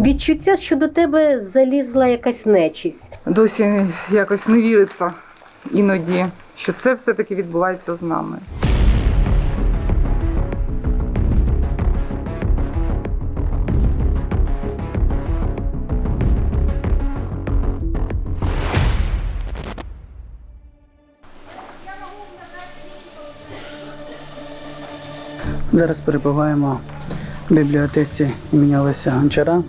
Відчуття, що до тебе залізла якась нечість. Досі якось не віриться іноді, що це все-таки відбувається з нами. Зараз перебуваємо в бібліотеці імені Олеся Гончара,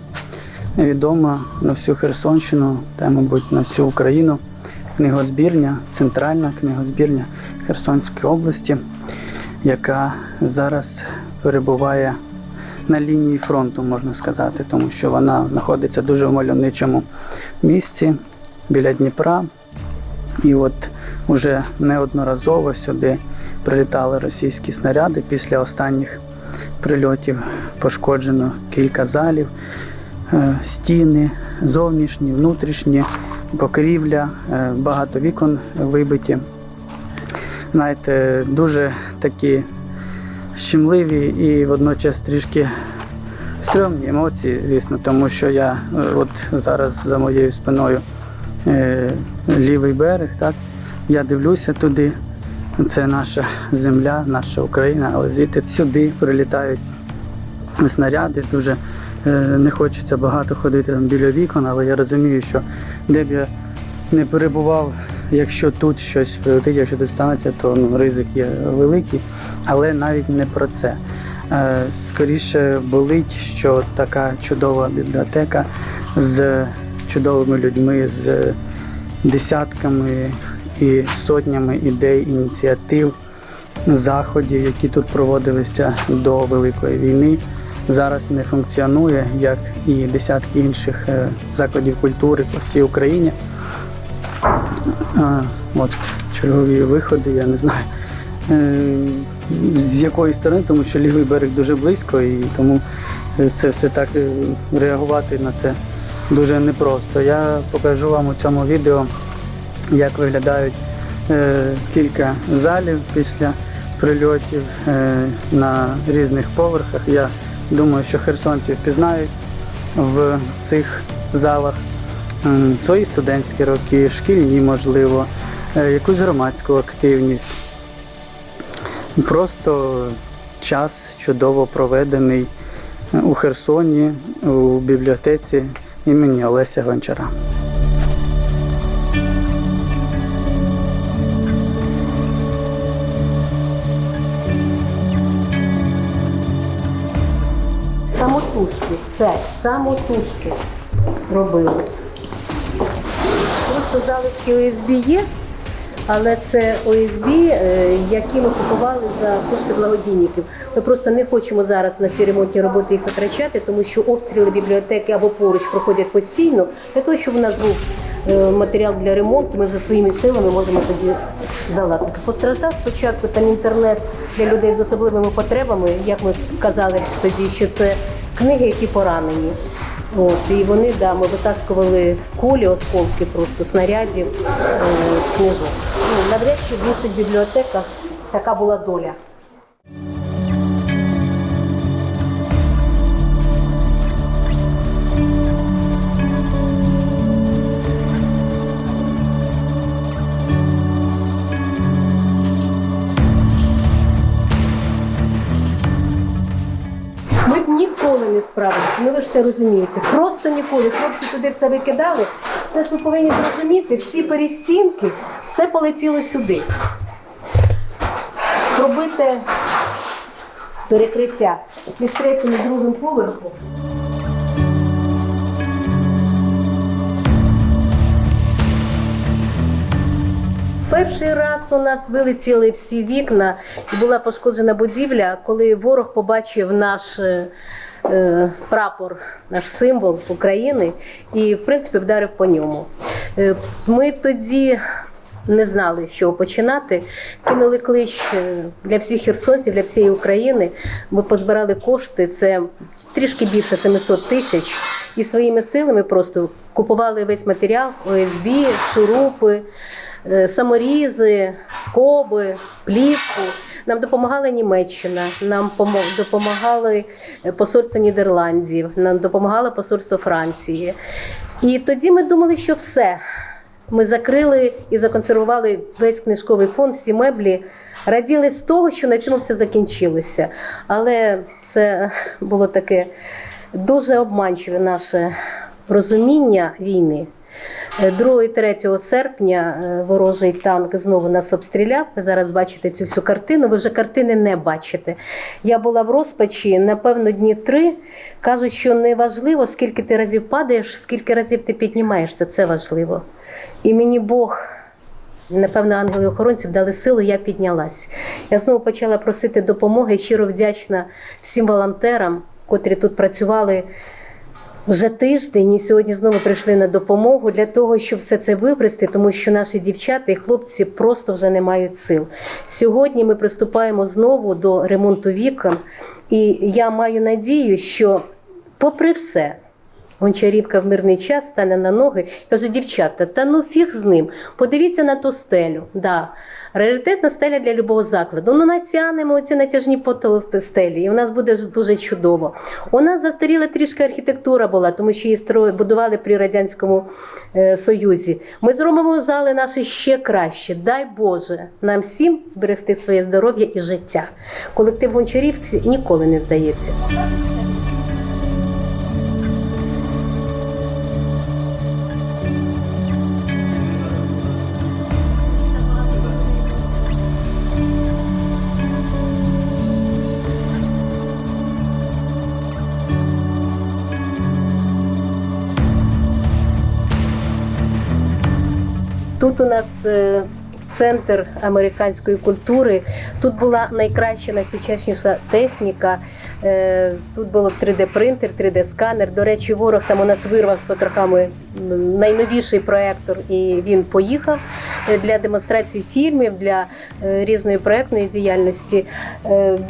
відома на всю Херсонщину та, мабуть, на всю Україну. Книгозбірня, центральна книгозбірня Херсонської області, яка зараз перебуває на лінії фронту, можна сказати, тому що вона знаходиться дуже в мальовничому місці біля Дніпра. І от уже неодноразово сюди прилітали російські снаряди. Після останніх прильотів пошкоджено кілька залів, стіни, зовнішні, внутрішні, покрівля, е, багато вікон вибиті. Знаєте, дуже такі щемливі і водночас трішки стрьомні емоції, звісно, тому що я е, от зараз за моєю спиною е, лівий берег, так? Я дивлюся туди. Це наша земля, наша Україна, але звідти сюди прилітають снаряди. Дуже е, не хочеться багато ходити там біля вікон, але я розумію, що де б я не перебував, якщо тут щось прилетить, якщо тут станеться, то ну, ризик є великий. Але навіть не про це. Е, Скоріше болить, що така чудова бібліотека з чудовими людьми, з десятками і сотнями ідей, ініціатив, заходів, які тут проводилися до Великої війни, зараз не функціонує, як і десятки інших е, закладів культури по всій Україні. От чергові виходи, я не знаю. е, З якої сторони, тому що лівий берег дуже близько, і тому е, це все так реагувати на це дуже непросто. Я покажу вам у цьому відео, як виглядають кілька залів після прильотів на різних поверхах. Я думаю, що херсонці впізнають в цих залах свої студентські роки, шкільні, можливо, е, якусь громадську активність. Просто час чудово проведений у Херсоні у бібліотеці імені Олеся Гончара. Самотужки, це самотужки робили. Просто залишки ОСБ є, але це ОСБ, е, які ми купували за кошти благодійників. Ми просто не хочемо зараз на ці ремонтні роботи їх витрачати, тому що обстріли бібліотеки або поруч проходять постійно. Для того, щоб у нас був матеріал для ремонту, ми вже своїми силами можемо тоді заладити. Постраждав спочатку там інтернет для людей з особливими потребами, як ми казали тоді, що це книги, які поранені. От, і вони да, ми витаскували кулі, осколки просто снарядів е, з книжок. Ну, навряд чи в інших бібліотеках така була доля. Ну ви ж все розумієте. Просто ніколи. Хлопці туди все викидали. Це ж ви повинні зрозуміти, всі пересінки, все полетіло сюди. Пробите перекриття між третім і другим поверхом. Перший раз у нас вилетіли всі вікна і була пошкоджена будівля, коли ворог побачив наш е, прапор, наш символ України і, в принципі, вдарив по ньому. Е, Ми тоді не знали, з чого починати. Кинули клич е, для всіх херсонців, для всієї України. Ми позбирали кошти. Це трішки більше 700 тисяч. І своїми силами просто купували весь матеріал, ОСБ, шурупи, е, саморізи, скоби, плівку. Нам допомагала Німеччина, нам допомагали е, посольство Нідерландів, нам допомагало посольство Франції. І тоді ми думали, що все. Ми закрили і законсервували весь книжковий фонд, всі меблі. Раділи з того, що на цьому все закінчилося. Але це було таке дуже обманчиве наше розуміння війни. Е, 2 і 3 серпня е, ворожий танк знову нас обстріляв. Ви зараз бачите цю всю картину. Ви вже картини не бачите. Я була в розпачі, напевно, дні три. Кажуть, що не важливо, скільки ти разів падаєш, скільки разів ти піднімаєшся. Це важливо. І мені Бог. Напевно, ангели-охоронців дали силу, я піднялась. Я знову почала просити допомоги. Щиро вдячна всім волонтерам, котрі тут працювали вже тиждень і сьогодні знову прийшли на допомогу для того, щоб все це випрести, тому що наші дівчата і хлопці просто вже не мають сил. Сьогодні ми приступаємо знову до ремонту вікон, і я маю надію, що, попри все, Гончарівка в мирний час стане на ноги. Кажу, дівчата, та ну фіг з ним. Подивіться на ту стелю. Да. Раритетна стеля для любого закладу. Ну, натягнемо оці натяжні потоли стелі, і у нас буде дуже чудово. У нас застаріла трішки архітектура була, тому що її стро- будували при Радянському е, Союзі. Ми зробимо зали наші ще краще. Дай Боже нам всім зберегти своє здоров'я і життя. Колектив гончарівці ніколи не здається. Тут у нас е, центр американської культури. Тут була найкраща, найсучасніша техніка. Е, Тут був 3D-принтер, 3D-сканер. До речі, ворог там у нас вирвав з потрохами найновіший проектор, і він поїхав е, для демонстрації фільмів, для різної проектної діяльності.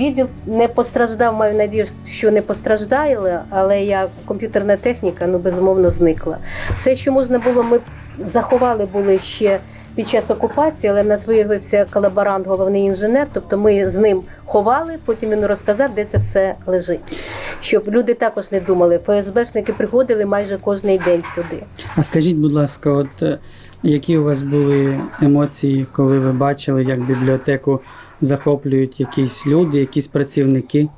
Відділ не постраждав, маю надію, що не постраждали, але я комп'ютерна техніка ну безумовно зникла. Все, що можна було, ми заховали були ще під час окупації, але в нас виявився колаборант, головний інженер. Тобто ми з ним ховали, потім він розказав, де це все лежить. Щоб люди також не думали. ФСБшники приходили майже кожен день сюди. А скажіть, будь ласка, от е, які у вас були емоції, коли ви бачили, як бібліотеку захоплюють якісь люди, якісь працівники?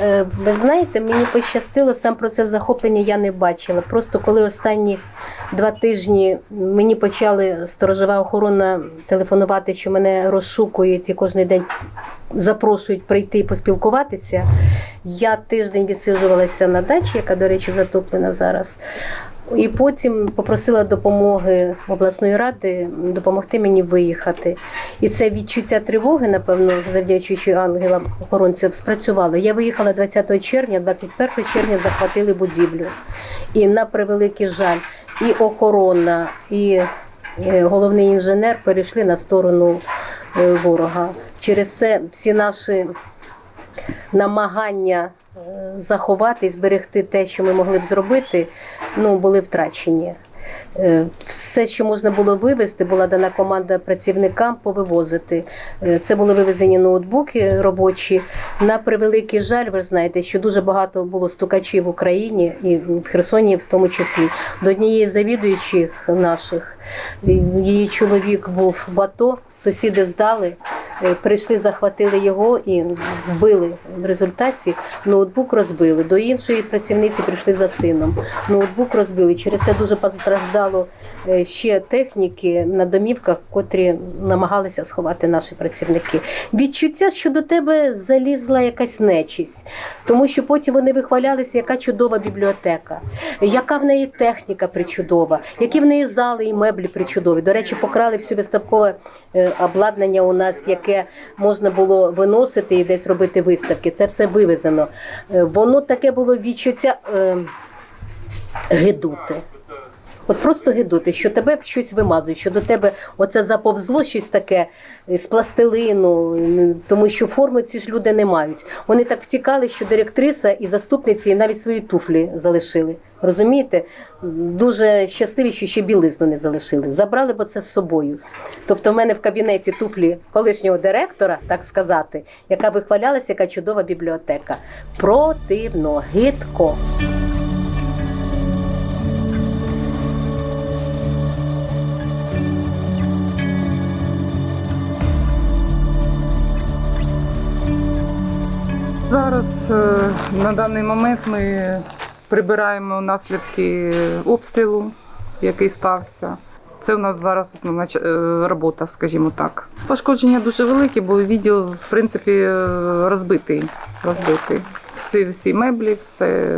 Е, Ви знаєте, мені пощастило, сам процес захоплення я не бачила. Просто коли останні два тижні мені почали сторожова охорона телефонувати, що мене розшукують і кожен день запрошують прийти і поспілкуватися. Я тиждень відсиджувалася на дачі, яка, до речі, затоплена зараз. І потім попросила допомоги обласної ради допомогти мені виїхати. І це відчуття тривоги, напевно, завдячуючи ангелам охоронцям, спрацювало. Я виїхала 20 червня, 21 червня захватили будівлю. І на превеликий жаль, і охорона, і е, головний інженер перейшли на сторону е, ворога. Через це всі наші намагання е, заховати і зберегти те, що ми могли б зробити, ну, були втрачені. Е, Все, що можна було вивезти, була дана команда працівникам повивозити. Е, Це були вивезені ноутбуки робочі. На превеликий жаль, ви знаєте, що дуже багато було стукачів в Україні і в Херсоні, в тому числі. До однієї завідуючих наших її чоловік був в АТО, сусіди здали, прийшли, захватили його і вбили. В результаті ноутбук розбили. До іншої працівниці прийшли за сином. Ноутбук розбили. Через це дуже постраждало е, ще техніки на домівках, котрі намагалися сховати наші працівники. Відчуття, що до тебе залізла якась нечість, тому що потім вони вихвалялися, яка чудова бібліотека, яка в неї техніка причудова, які в неї зали і меблі причудові. До речі, покрали всю виставкове е, обладнання у нас, яке можна було виносити і десь робити виставки. Це все вивезено. Е, Воно таке було відчуття е, гидути. От просто гидоти, що тебе щось вимазують, що до тебе оце заповзло щось таке з пластилину, тому що форми ці ж люди не мають. Вони так втікали, що директриса і заступниці навіть свої туфлі залишили. Розумієте? Дуже щасливі, що ще білизну не залишили. Забрали б це з собою. Тобто, в мене в кабінеті туфлі колишнього директора, так сказати, яка вихвалялася, яка чудова бібліотека. Противно, гидко. Зараз е, на даний момент ми прибираємо наслідки обстрілу, який стався. Це у нас зараз основна е, робота, скажімо так. Пошкодження дуже великі, бо відділ, в принципі, е, розбитий. розбитий. Всі, всі меблі, все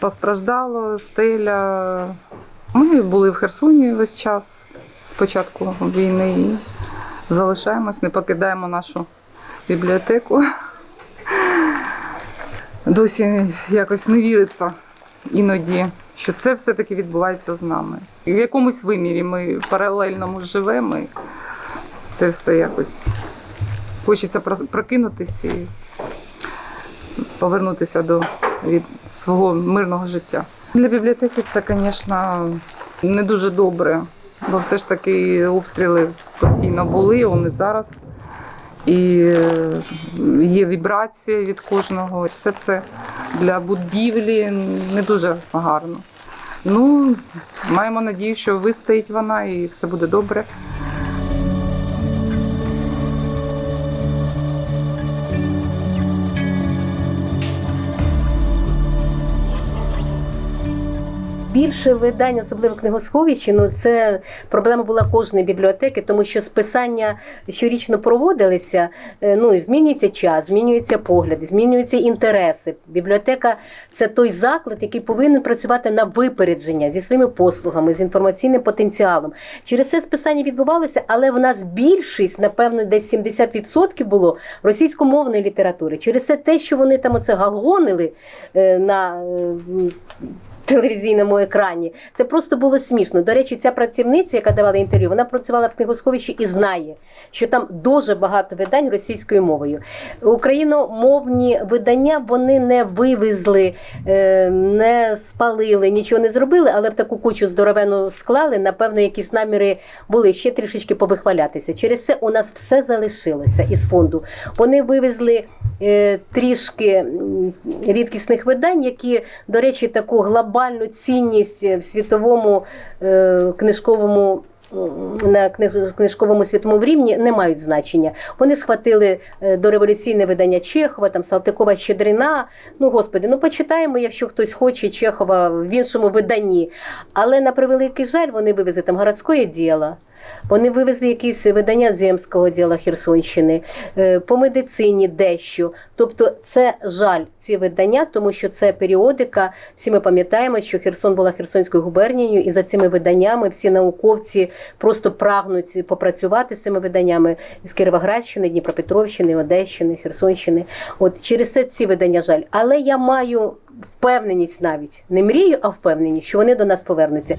постраждало, стеля. Ми були в Херсоні весь час з початку війни і залишаємось, не покидаємо нашу бібліотеку. Досі якось не віриться іноді, що це все-таки відбувається з нами. І в якомусь вимірі ми паралельному живемо. і Це все якось хочеться прокинутися і повернутися до від свого мирного життя. Для бібліотеки це, звісно, не дуже добре, бо все ж таки обстріли постійно були, вони зараз. І е, є вібрація від кожного. Все це для будівлі не дуже гарно. Ну, маємо надію, що вистоїть вона і все буде добре. Більше видань, особливо книгосховищі, ну це проблема була кожної бібліотеки, тому що списання щорічно проводилися. е, Ну і змінюється час, змінюються погляди, змінюються інтереси. Бібліотека це той заклад, який повинен працювати на випередження зі своїми послугами, з інформаційним потенціалом. Через це списання відбувалося, але в нас більшість, напевно, десь 70% було російськомовної літератури. Через це те, що вони там оце галгонили е, на. Телевізійному екрані. Це просто було смішно. До речі, ця працівниця, яка давала інтерв'ю, вона працювала в книгосховищі і знає, що там дуже багато видань російською мовою. Україномовні видання вони не вивезли, е, не спалили, нічого не зробили, але в таку кучу здоровену склали. Напевно, якісь наміри були ще трішечки повихвалятися. Через це у нас все залишилося із фонду. Вони вивезли е, трішки рідкісних видань, які, до речі, таку глобальну цінність в світовому е, книжковому. На книж- книжковому світовому рівні не мають значення. Вони схватили е, дореволюційне видання Чехова, там Салтикова Щедрина. Ну, господи, ну почитаємо, якщо хтось хоче Чехова в іншому виданні. Але на превеликий жаль, вони вивезли там городське діло. Вони вивезли якісь видання земського діла Херсонщини, е, по медицині дещо. Тобто, це жаль ці видання, тому що це періодика. Всі ми пам'ятаємо, що Херсон була Херсонською губернією, і за цими виданнями всі науковці просто прагнуть попрацювати з цими виданнями з Кіровоградщини, Дніпропетровщини, Одещини, Херсонщини. От через це ці видання жаль. Але я маю впевненість навіть не мрію, а впевненість, що вони до нас повернуться.